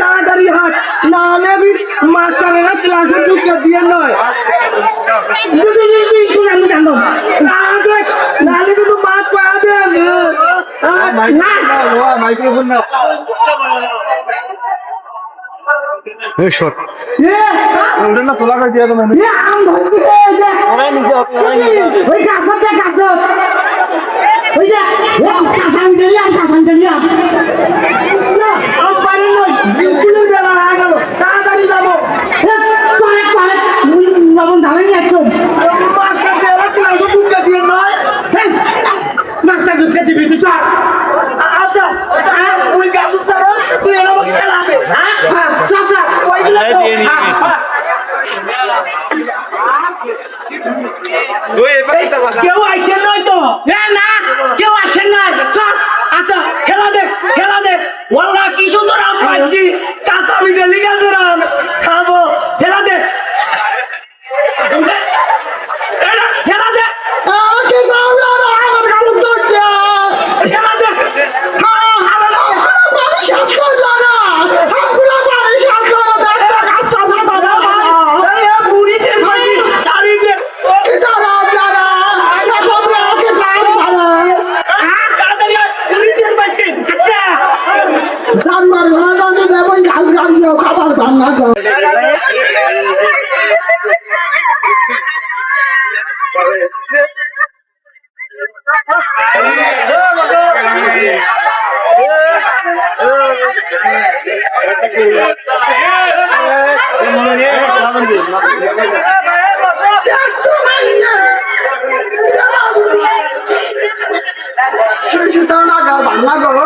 তাড়াতাড়ি হাত না হলে মাস্টারেরা ক্লাসে ঢুকে দিয়ে নয়। নাহলে কিন্তু মাছ পাওয়া দেন শট। ওটা না তোলা করে দিয়ে দেবো। আম ধরছি ওরা নিজে ওই কাছে কাছে ওই যে কাসান দিলাম কাসান দিলাম Sujudan agar banna go.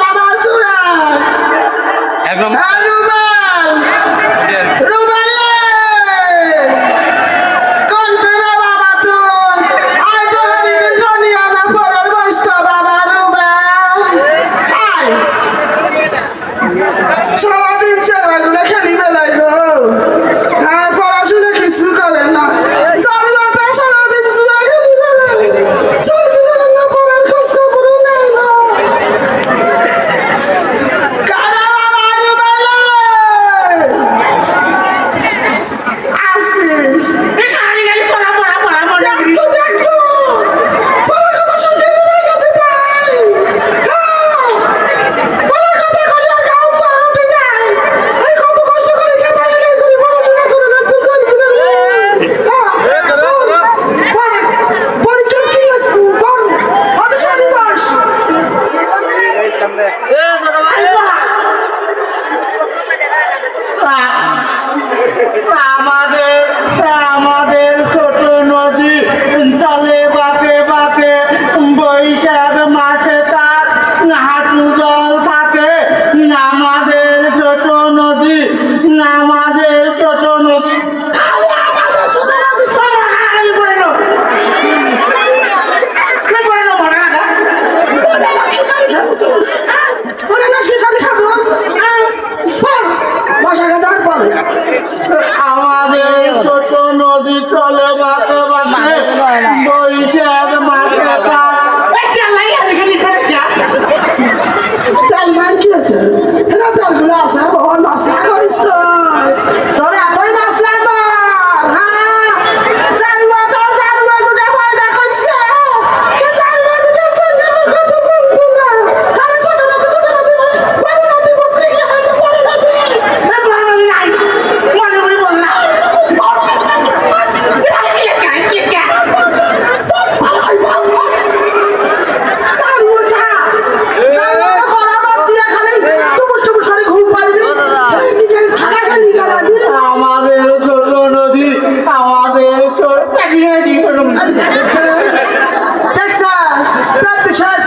বাবা সুরা এবং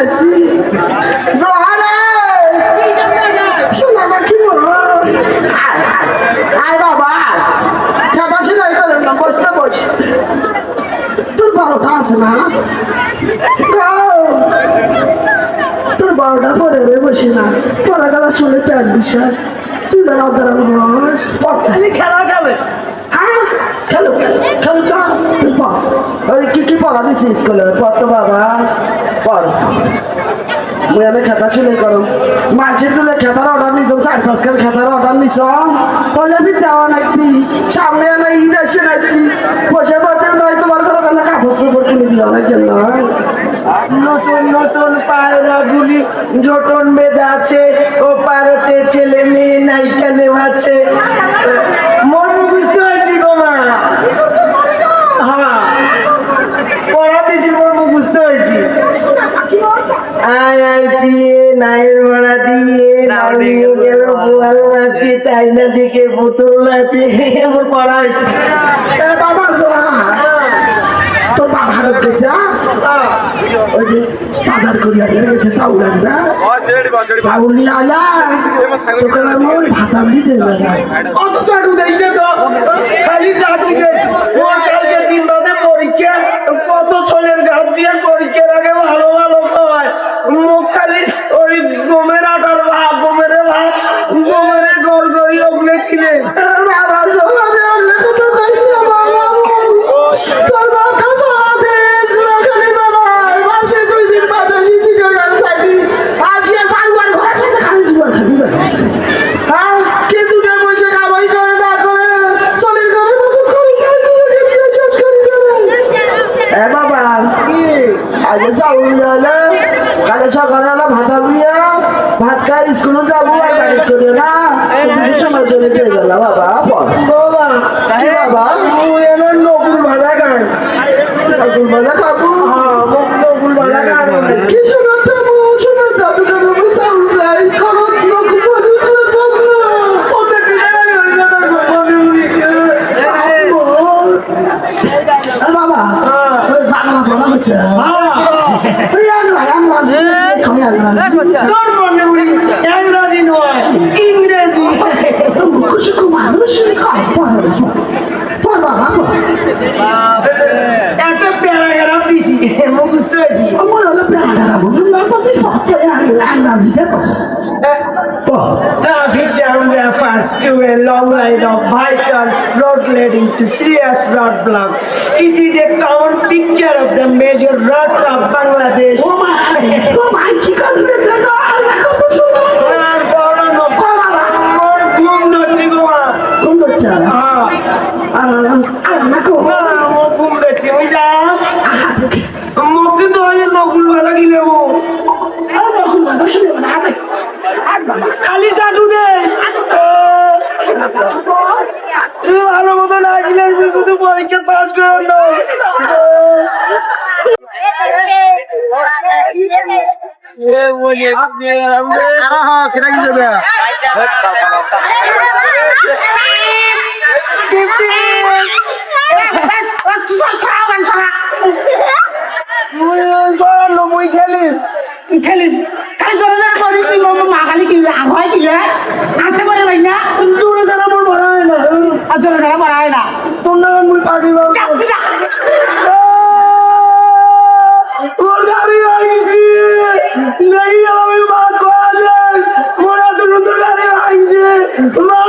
আমার কাছে নাইছি জোহা রে শোনা বাকি আয় বাবা খেতা সেলাই করেন না বসতে বস। তোর বারোটা আছে না। তোর বারোটা পরে রে বসে না। পরে গেলা শুনে প্যাট বিষয়। তুই বেড়া দাঁড়ানো হস। খেলা খেলে হ্যাঁ? খেলো খেলো তো। তুই পড় কি কি পড়া দিছি স্কুলে? পড় বাবা। পড় মুই এনে খেতা শুনে করম মাঝের তুলে খেতার অর্ডার নিছ চার পাঁচ খান খেতার অর্ডার নিছ বলে আমি দেওয়া নাকবি সামনে এনে ঈদ এসে নাচ্ছি পয়সা পাতে নয় তোমার ঘরে কেন কাপড় চোপড় কিনে দিও না কেন নতুন নতুন পায়রা গুলি জটন বেঁধে আছে, ও পারতে ছেলে মেয়ে নায়িকা নেওয়াচ্ছে মন না আমার পড়া হয়েছে বাবা সোহা। তোর বাবা হারত গেছে ওই যে বাজার করিয়া গেছে চাউল আনবে চাউল নিয়ে আলা তোকে আমি ভাতাম দিতে বেলা কত চাটু দেয় না তো। খালি চাটু দে। কালকে দিন বাদে পরীক্ষা কত ছেলের দিয়ে পরীক্ষার আগে আজ চাউল নিয়ে কালে সকালে হলো ভাত দিয়া ভাত খাই স্কুলে যাব আর বাড়ি চলে না। দুটো সময় চলে দিয়ে গেল বাবা পর বাবা কি বাবা? নকুল ভাজা খাই। নকুল ভাজা খাব হ্যাঁ মুখ নকুল ভাজা খাই কি শোনাটা বউ শোনা দাদু দাদু বই চাউল নাই করো নকুল ভাজা করে বাবা ওদের দিকে ওই কথা মনে উড়ি এ বাবা ওই বাংলা বলা হয়েছে ওই আংলা আংলা খাই আংলা তোর মনে উড়ি ইংরাজি নয় ইংরেজি। কিছু মানুষ একটা প্যারাগ্রাফ দিছি মুখস্থ হয়েছি। আমার হলো প্রাণারা বুঝুন না a long line of vehicles road leading to serious roadblock. It is a common picture of the major roads of Bangladesh. ও মা ও মা কি করবে তুমি ভালো মতো না গেলে শুধু পরীক্ষা পাস করো মই খেলিম খেলিম খালি জোরে জোরে কৰি কি মা খালি কি আগুৱাই দিলে জন্য যারা পড়ায় না তোমরা মুই পাখি नहीं हमें बात को आ जाए मोरा तो रुद्र करे भाई जी